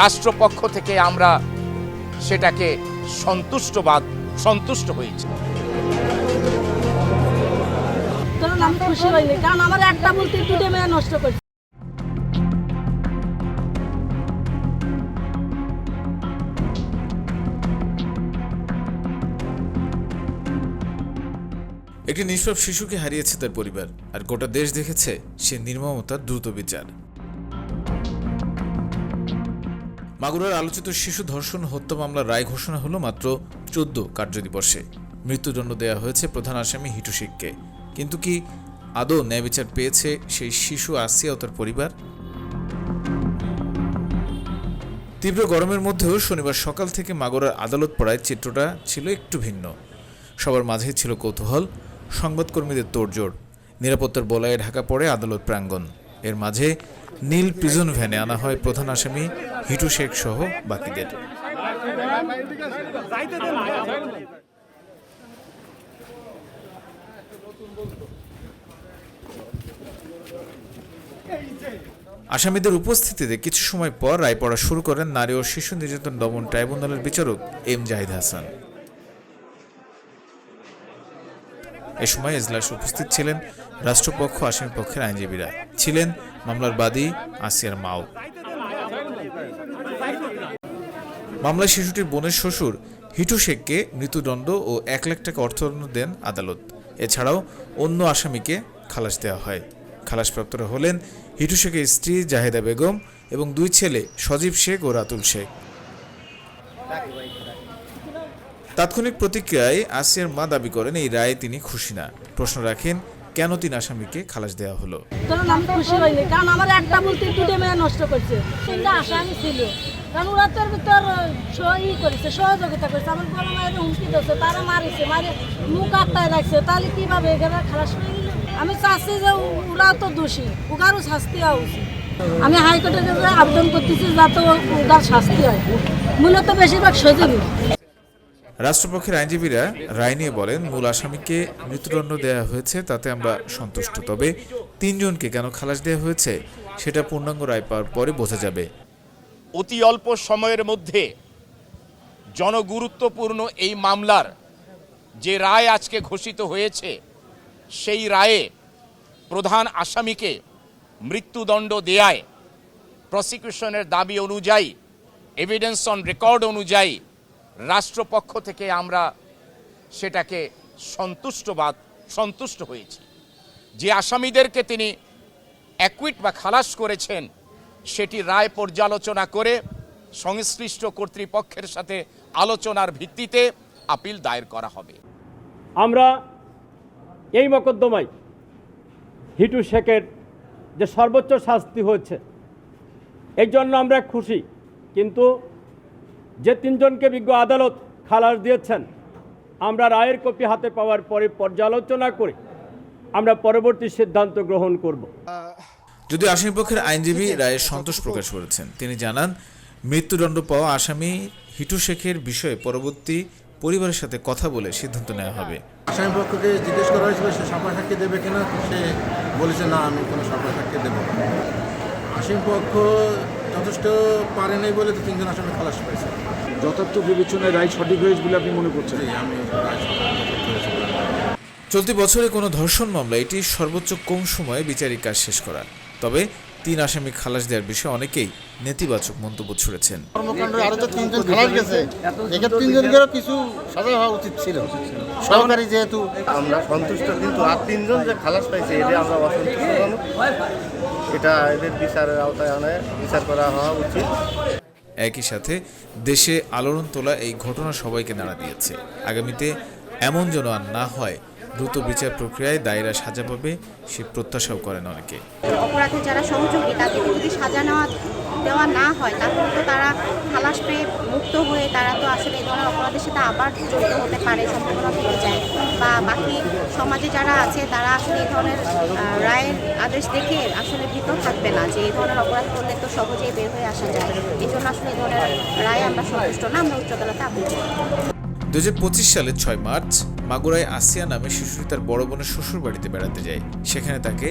রাষ্ট্রপক্ষ থেকে আমরা সেটাকে সন্তুষ্টবাদ সন্তুষ্ট হয়েছি। কারণ আমি খুশি হইনি কারণ আমার একটা বলতে দুটো মেয়ে নষ্ট করছে। একটি নিষ্পাপ শিশুকে হারিয়েছে তার পরিবার আর গোটা দেশ দেখেছে সে নির্মমতার দ্রুত বিচার। মাগুরার আলোচিত শিশু ধর্ষণ হত্যা মামলার রায় ঘোষণা হলো মাত্র চোদ্দ কার্যদিবসে। মৃত্যুদণ্ড দেওয়া হয়েছে প্রধান আসামি হিটু শেখকে। কিন্তু কি আদৌ ন্যায় বিচার পেয়েছে সেই শিশু আসিয়া ও তার পরিবার? তীব্র গরমের মধ্যেও শনিবার সকাল থেকে মাগুরার আদালত পড়ায় চিত্রটা ছিল একটু ভিন্ন। সবার মাঝেই ছিল কৌতূহল, সংবাদকর্মীদের তোড়জোড়। নিরাপত্তার বলয়ে ঢাকা পড়ে আদালত প্রাঙ্গণ। এর মাঝে নীল প্রিজন ভ্যানে আনা হয় প্রধান আসামি হিটু শেখ সহ বাকিদের। আসামিদের উপস্থিতিতে কিছু সময় পর রায় পড়া শুরু করেন নারী ও শিশু নির্যাতন দমন ট্রাইব্যুনালের বিচারক এম জাহিদ হাসান। এ সময় এজলাস উপস্থিত ছিলেন রাষ্ট্রপক্ষ, আসামি পক্ষের আইনজীবীরা ছিলেন মামলার বাদী আসিয়ার মাও। মামলায় শিশুটির বোনের শ্বশুর হিটু শেখকে মৃত্যুদণ্ড ও এক লাখ টাকা অর্থদণ্ড দেন আদালত। এছাড়াও অন্য আসামিকে খালাস দেওয়া হয়। খালাসপ্রাপ্তরা হলেন হিটু শেখের স্ত্রী জাহেদা বেগম এবং দুই ছেলে সজীব শেখ ও রাতুল শেখ। তাৎক্ষণিক প্রতিক্রিয়ায় আসিয়ার মা দাবি করেন, এই রায়ে তিনি খুশি না। প্রশ্ন রাখেন কেন তিন আসামিকে খালাস দেওয়া হলো? কারণ আমি খুশি হইনি, কারণ আমার একটা বলতে দুটো মেয়ে নষ্ট করছে। তিনটা আসামি ছিল। কারণ ওরা তোর ভিতর সহি করেছে, সহযোগিতা করেছে। আমার বড় মায়ের হুমকি দিচ্ছে তারা মারিছে মারে মুখ আটটায় রাখছে। তাহলে কীভাবে এখানে খালাস হয়ে গেল? আমি চাচ্ছি যে ওরা তো দোষী, ওগারও শাস্তি হওয়া উচিত। আমি হাইকোর্টের কাছে আবেদন করতেছি যাতে ওগার শাস্তি হয়। মূলত বেশিরভাগ সজীবী রাষ্ট্রপক্ষের আইনজীবীরা রায় নিয়ে বলেন, মূল আসামিকে মৃত্যুদণ্ড দেওয়া হয়েছে, তাতে আমরা সন্তুষ্ট। তবে তিনজনকে কেন খালাস দেওয়া হয়েছে, সেটা পূর্ণাঙ্গ রায় পাওয়ার পরে বোঝা যাবে। অতি অল্প সময়ের মধ্যে জনগুরুত্বপূর্ণ এই মামলার যে রায় আজকে ঘোষিত হয়েছে, সেই রায়ে প্রধান আসামিকে মৃত্যুদণ্ড দেয়ায় প্রসিকিউশনের দাবি অনুযায়ী এভিডেন্স অন রেকর্ড অনুযায়ী রাষ্ট্রপক্ষ থেকে আমরা সেটাকে সন্তুষ্টবাদ, সন্তুষ্ট হয়েছি। যে আসামিদেরকে তিনি অ্যাকুইট বা খালাস করেছেন, সেটি রায় পর্যালোচনা করে সংশ্লিষ্ট কর্তৃপক্ষের সাথে আলোচনার ভিত্তিতে আপিল দায়ের করা হবে। আমরা এই মকদ্দমায় হিটু শেখের যে সর্বোচ্চ শাস্তি হয়েছে, এই জন্য আমরা খুশি। কিন্তু যে তিনজনকে বিজ্ঞ আদালত খালাস দিয়েছেন আমরা রায়ের কপি হাতে পাওয়ার পরে পর্যালোচনা করে আমরা পরবর্তী সিদ্ধান্ত গ্রহণ করব। যদিও আসামিপক্ষের আইনজীবী রায়ে সন্তোষ প্রকাশ করেছেন তিনি জানান মৃত্যুদণ্ড পাওয়া আসামি হিটু শেখের বিষয়ে পরবর্তী পরিবারের সাথে কথা বলে সিদ্ধান্ত নেওয়া হবে। আসামি পক্ষকে জিজ্ঞেস করা হয়েছিল সে সাপা সাক্ষী দেবে কিনা? সে বলেছে না আমি কোনো সাপা সাক্ষী দেবো আসামি পক্ষ যথেষ্ট পারে নাই বলে তো তিনজন আসামি খালাস পেয়েছে যথার্থ বিবেচনায় রায় সঠিক হয়েছে বলে আপনি মনে করছেন? আমি রায় মনে। চলতি বছরে কোনো ধর্ষণ মামলা এটি সর্বোচ্চ কম সময়ে বিচারিক কাজ শেষ করা তবে তিন আসামি খালাস দেওয়ার বিষয়ে অনেকেই নেতিবাচক মন্তব্য ছুড়েছেন। কর্মকাণ্ড আরও যে তিনজন খালাস গেছে। এক্ষেত্রে তিনজনকেও কিছু সাজা হওয়া উচিত ছিল। সরকারি যেহেতু আমরা সন্তুষ্ট কিন্তু আর তিনজন যে খালাস পাইছে এদের আমরা অসন্তুষ্টজনক এটা এদের বিচারের আওতায় আনে বিচার করা হওয়া উচিত। একই সাথে দেশে আলোড়ন তোলা এই ঘটনা সবাইকে নাড়া দিয়েছে। আগামীতে এমন যেন আর না হয় দ্রুত বিচার প্রক্রিয়ায় দায়রা সাজা পাবে সে প্রত্যাশাও করেন অনেকে। অপরাধে যারা সহযোগী তাদেরকে যদি সাজা নেওয়া দেওয়া না হয় তাহলে তো তারা খালাস পেয়ে মুক্ত হয়ে তারা তো আসলে এই ধরনের সাথে আবার জড়িত হতে পারে, সম্ভাবনা থেকে যায়। বা বাকি সমাজে যারা আছে, তারা আসলে এই ধরনের রায়ের আদেশ দেখে আসলে ভীত থাকবে না যে এই ধরনের অপরাধ করলে তো সহজেই বের হয়ে আসা যায়। এই জন্য আসলে এই ধরনের রায় আমরা সন্তুষ্ট না, আমরা উচ্চ আদালতে আপিল দু সালের ছয় মার্চ, মাগুরায় আসিয়া নামে শিশুটি তার বড় বোনের শ্বশুর বাড়িতে বেড়াতে যায়। সেখানে তাকে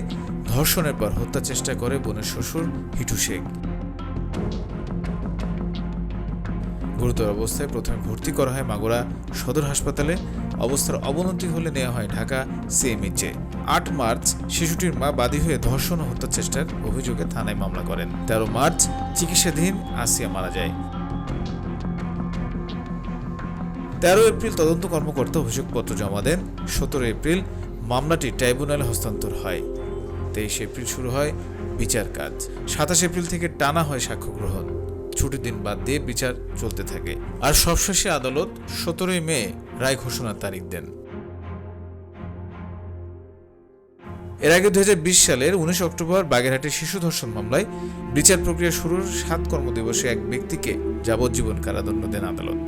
ধর্ষণের পর হত্যা চেষ্টা করে বোনের শ্বশুর হিটু শেখ। গুরুতর অবস্থায় প্রথমে ভর্তি করা হয় মাগুরা সদর হাসপাতালে। অবস্থার অবনতি হলে নেওয়া হয় ঢাকা সিএমএইচে আট মার্চ শিশুটির মা বাদী হয়ে ধর্ষণ ও হত্যা চেষ্টার অভিযোগে থানায় মামলা করেন। তেরো মার্চ চিকিৎসাধীন আসিয়া মারা যায়। তেরো এপ্রিল তদন্ত কর্মকর্তা অভিযোগপত্র জমা দেন। সতেরো এপ্রিল মামলাটি ট্রাইব্যুনালে হস্তান্তর হয়। তেইশ এপ্রিল শুরু হয় বিচার কাজ। সাতাশ এপ্রিল থেকে টানা হয় সাক্ষ্য গ্রহণ ছুটির দিন বাদ দিয়ে বিচার চলতে থাকে। আর সবশেষে আদালত সতেরোই মে রায় ঘোষণার তারিখ দেন। এর আগে দু হাজার বিশ সালের উনিশ অক্টোবর বাগেরহাটের শিশু ধর্ষণ মামলায় বিচার প্রক্রিয়া শুরুর সাত কর্মদিবসে এক ব্যক্তিকে যাবজ্জীবন কারাদণ্ড দেন আদালত।